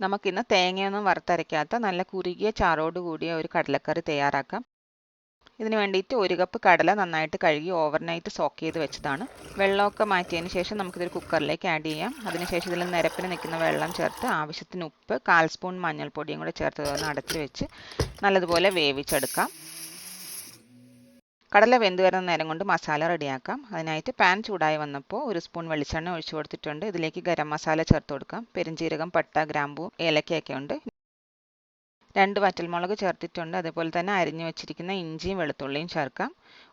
നമുക്കിന്ന് തേങ്ങയൊന്നും വറുത്തരയ്ക്കാത്ത നല്ല കുറുകിയ ചാറോട് കൂടിയ ഒരു കടലക്കറി തയ്യാറാക്കാം. ഇതിന് വേണ്ടിയിട്ട് ഒരു കപ്പ് കടല നന്നായിട്ട് കഴുകി ഓവർനൈറ്റ് സോക്ക് ചെയ്ത് വെച്ചതാണ്. വെള്ളമൊക്കെ മാറ്റിയതിന് ശേഷം നമുക്കിതൊരു കുക്കറിലേക്ക് ആഡ് ചെയ്യാം. അതിനുശേഷം ഇതിൽ നിരപ്പിന് നിൽക്കുന്ന വെള്ളം ചേർത്ത് ആവശ്യത്തിന് ഉപ്പ് കാൽ സ്പൂൺ മഞ്ഞൾപ്പൊടിയും കൂടെ ചേർത്ത് അടച്ചു വെച്ച് നല്ലതുപോലെ വേവിച്ചെടുക്കാം. കടല വെന്ത് വരുന്ന നേരം കൊണ്ട് മസാല റെഡിയാക്കാം. അതിനായിട്ട് പാൻ ചൂടായി വന്നപ്പോൾ ഒരു സ്പൂൺ വെളിച്ചെണ്ണ ഒഴിച്ചു കൊടുത്തിട്ടുണ്ട്. ഇതിലേക്ക് ഗരം മസാല ചേർത്ത് കൊടുക്കാം. പെരുംജീരകം പട്ട ഗ്രാമ്പൂ ഏലക്കയൊക്കെ ഉണ്ട്. രണ്ട് വറ്റൽമുളക് ചേർത്തിട്ടുണ്ട്. അതുപോലെ തന്നെ അരിഞ്ഞു വെച്ചിരിക്കുന്ന ഇഞ്ചിയും വെളുത്തുള്ളിയും ചേർക്കാം.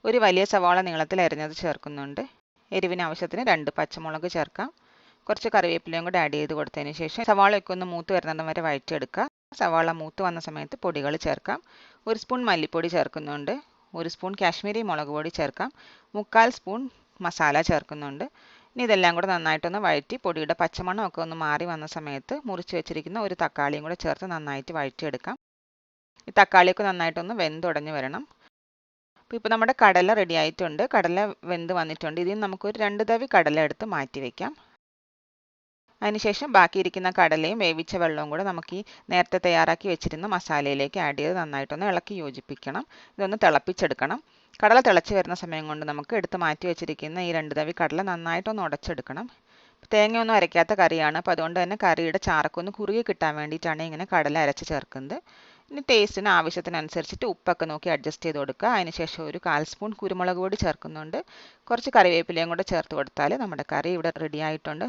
ഒരു വലിയ സവാള നീളത്തിൽ അരിഞ്ഞത് ചേർക്കുന്നുണ്ട്. എരിവിന് ആവശ്യത്തിന് രണ്ട് പച്ചമുളക് ചേർക്കാം. കുറച്ച് കറിവേപ്പിലയും കൂടെ ആഡ് ചെയ്ത് കൊടുത്തതിന് ശേഷം സവാളയൊക്കെ ഒന്ന് മൂത്ത് വരുന്നിടം വരെ വഴറ്റിയെടുക്കുക സവാള മൂത്ത് വന്ന സമയത്ത് പൊടികൾ ചേർക്കാം. ഒരു സ്പൂൺ മല്ലിപ്പൊടി ചേർക്കുന്നുണ്ട്. ഒരു സ്പൂൺ കാശ്മീരി മുളക് പൊടി ചേർക്കാം. മുക്കാൽ സ്പൂൺ മസാല ചേർക്കുന്നുണ്ട്. ഇനി ഇതെല്ലാം കൂടെ നന്നായിട്ടൊന്ന് വഴറ്റി പൊടിയുടെ പച്ചമണമൊക്കെ ഒന്ന് മാറി വന്ന സമയത്ത് മുറിച്ച് വെച്ചിരിക്കുന്ന ഒരു തക്കാളിയും കൂടെ ചേർത്ത് നന്നായിട്ട് വഴറ്റിയെടുക്കാം. ഈ തക്കാളിയൊക്കെ നന്നായിട്ടൊന്ന് വെന്തുടഞ്ഞ് വരണം. അപ്പോൾ ഇപ്പോൾ നമ്മുടെ കടല റെഡി ആയിട്ടുണ്ട്. കടല വെന്ത് വന്നിട്ടുണ്ട്. ഇതിൽ നമുക്കൊരു രണ്ട് തവി കടല എടുത്ത് മാറ്റി വയ്ക്കാം അതിനുശേഷം ബാക്കിയിരിക്കുന്ന കടലയും വേവിച്ച വെള്ളവും കൂടെ നമുക്ക് ഈ നേരത്തെ തയ്യാറാക്കി വെച്ചിരുന്ന മസാലയിലേക്ക് ആഡ് ചെയ്ത് നന്നായിട്ടൊന്ന് ഇളക്കി യോജിപ്പിക്കണം. ഇതൊന്ന് തിളപ്പിച്ചെടുക്കണം. കടല തിളച്ച് വരുന്ന സമയം കൊണ്ട് നമുക്ക് എടുത്ത് മാറ്റി വെച്ചിരിക്കുന്ന ഈ രണ്ട് തവി കടല നന്നായിട്ടൊന്ന് ഉടച്ചെടുക്കണം. തേങ്ങയൊന്നും അരയ്ക്കാത്ത കറിയാണ്. അപ്പോൾ അതുകൊണ്ട് തന്നെ കറിയുടെ ചാറക്കൊന്ന് കുറുകി കിട്ടാൻ വേണ്ടിയിട്ടാണ് ഇങ്ങനെ കടല അരച്ച് ചേർക്കുന്നത്. ഇനി ടേസ്റ്റിന് ആവശ്യത്തിനനുസരിച്ചിട്ട് ഉപ്പൊക്കെ നോക്കി അഡ്ജസ്റ്റ് ചെയ്ത് കൊടുക്കുക. അതിനുശേഷം ഒരു കാൽ സ്പൂൺ കുരുമുളക് പൊടി ചേർക്കുന്നുണ്ട്. കുറച്ച് കറിവേപ്പിലയും കൂടെ ചേർത്ത് കൊടുത്താൽ നമ്മുടെ കറി ഇവിടെ റെഡി ആയിട്ടുണ്ട്.